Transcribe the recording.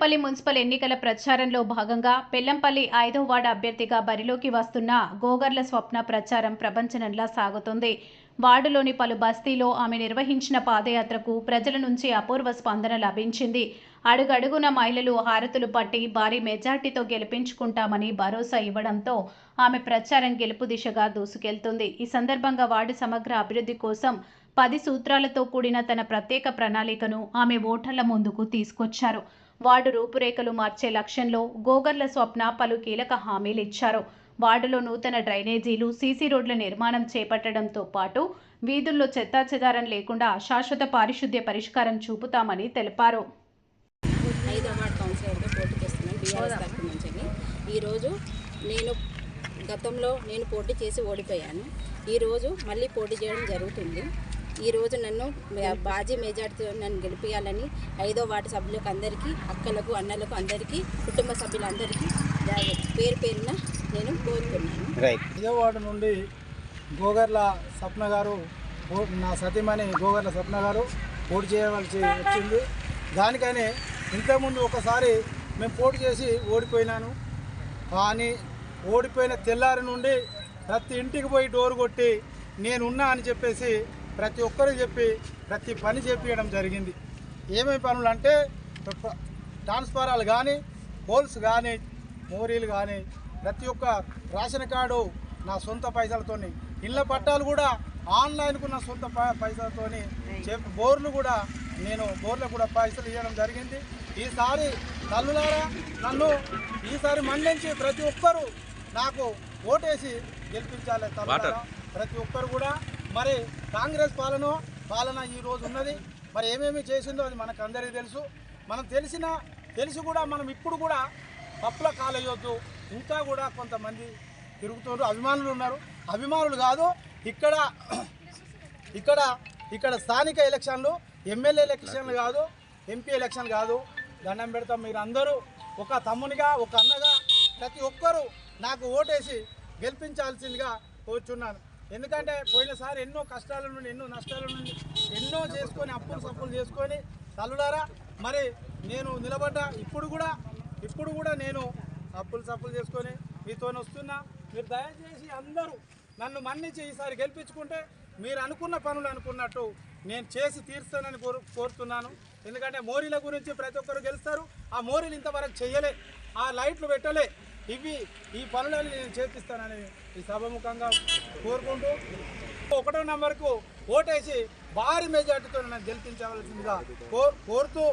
పల్లి మున్సిపల్ ఎన్నికల ప్రచారంలో భాగంగా పెల్లంపల్లి ఐదో వార్డు అభ్యర్థిగా బరిలోకి వస్తున్న గోగర్ల స్వప్న ప్రచారం ప్రపంచనంలా సాగుతుంది. వార్డులోని పలు బస్తీలో ఆమె నిర్వహించిన పాదయాత్రకు ప్రజల నుంచి అపూర్వ స్పందన లభించింది. అడుగడుగున మహిళలు హారతులు పట్టి భారీ మెజార్టీతో గెలిపించుకుంటామని భరోసా ఇవ్వడంతో ఆమె ప్రచారం గెలుపు దిశగా దూసుకెళ్తుంది. ఈ సందర్భంగా వార్డు సమగ్ర అభివృద్ధి కోసం పది సూత్రాలతో కూడిన తన ప్రత్యేక ప్రణాళికను ఆమె ఓటర్ల ముందుకు తీసుకొచ్చారు. వార్డు రూపురేఖలు మార్చే లక్ష్యంలో గోగర్ల స్వప్న పలు కీలక హామీలు ఇచ్చారు. వార్డులో నూతన డ్రైనేజీలు సీసీ రోడ్ల నిర్మాణం చేపట్టడంతో పాటు వీధుల్లో చెత్తాచెదారం లేకుండా శాశ్వత పారిశుద్ధ్య పరిష్కారం చూపుతామని తెలిపారు. ఈరోజు నేను గతంలో నేను పోటీ చేసి ఓడిపోయాను. ఈరోజు మళ్ళీ పోటీ చేయడం జరుగుతుంది. ఈరోజు నన్ను బాజీ మెజార్టీతో నన్ను గెలిపించాలని ఐదో వార్డు సభ్యులకు అందరికీ అక్కలకు అన్నలకు అందరికీ కుటుంబ సభ్యులందరికీ పేరు పేరున నేను కోరుతున్నాను. రైట్ విజయవాడ నుండి గోగర్ల స్వప్న గారు నా సతీమణి గోగర్ల స్వప్న గారు పోటీ చేయవలసి వచ్చింది. దానికని ఇంతకుముందు ఒకసారి మేము పోటీ చేసి ఓడిపోయినాను. కానీ ఓడిపోయిన తెల్లారి నుండి ప్రతి ఇంటికి పోయి డోర్ కొట్టి నేనున్నా అని చెప్పేసి ప్రతి ఒక్కరికి చెప్పి ప్రతి పని చేపించడం జరిగింది. ఏమేమి పనులు అంటే ట్రాన్స్ఫారాలు కానీ పోల్స్ కానీ మోరీలు కానీ ప్రతి ఒక్క రేషన్ కార్డు నా సొంత పైసలతోని ఇళ్ళ పట్టాలు కూడా ఆన్లైన్కు నా సొంత పైసలతోని చెప్పి బోర్లు కూడా నేను బోర్లకు కూడా పైసలు ఇవ్వడం జరిగింది. ఈసారి తల్లులారా నన్ను ఈసారి మండించి ప్రతి ఒక్కరూ నాకు ఓటేసి గెలిపించాలి తల్లులారా. ప్రతి ఒక్కరు కూడా మరి కాంగ్రెస్ పాలన పాలన ఈ రోజు ఉన్నది. మరి ఏమేమి చేసిందో అది మనకు అందరికీ తెలుసు. మనం తెలిసిన తెలిసి కూడా మనం ఇప్పుడు కూడా పప్పుల కాలయ్యొద్దు ఇంకా కూడా కొంతమంది తిరుగుతున్నారు అభిమానులు ఉన్నారు. అభిమానులు కాదు ఇక్కడ ఇక్కడ ఇక్కడ స్థానిక ఎలక్షన్లు ఎమ్మెల్యే ఎలక్షన్లు కాదు ఎంపీ ఎలక్షన్ కాదు. దండం పెడతాం మీరు అందరూ ఒక తమ్మునిగా ఒక అన్నగా ప్రతి ఒక్కరూ నాకు ఓటేసి గెలిపించాల్సిందిగా కోరుచున్నాను. ఎందుకంటే పోయినసారి ఎన్నో కష్టాల నుండి ఎన్నో నష్టాల నుండి ఎన్నో చేసుకొని అప్పులు సప్పులు చేసుకొని తల్లుడారా మరి నేను నిలబడ్డా ఇప్పుడు కూడా ఇప్పుడు కూడా నేను అప్పులు సప్పులు చేసుకొని మీతో వస్తున్నా. మీరు దయచేసి అందరూ నన్ను మన్నించి ఈసారి గెలిపించుకుంటే మీరు అనుకున్న పనులు అనుకున్నట్టు నేను చేసి తీరుస్తానని కోరు కోరుతున్నాను. ఎందుకంటే మోరీల గురించి ప్రతి ఒక్కరు గెలుస్తారు. ఆ మోరీలు ఇంతవరకు చేయలే. ఆ లైట్లు పెట్టలే. ఇవి ఈ పనులను నేను చేపిస్తానని ఈ సభముఖంగా కోరుకుంటూ ఒకటో నంబర్కు ఓటేసి భారీ మెజార్టీతో నన్ను గెలిపించవలసిందిగా కోరుతూ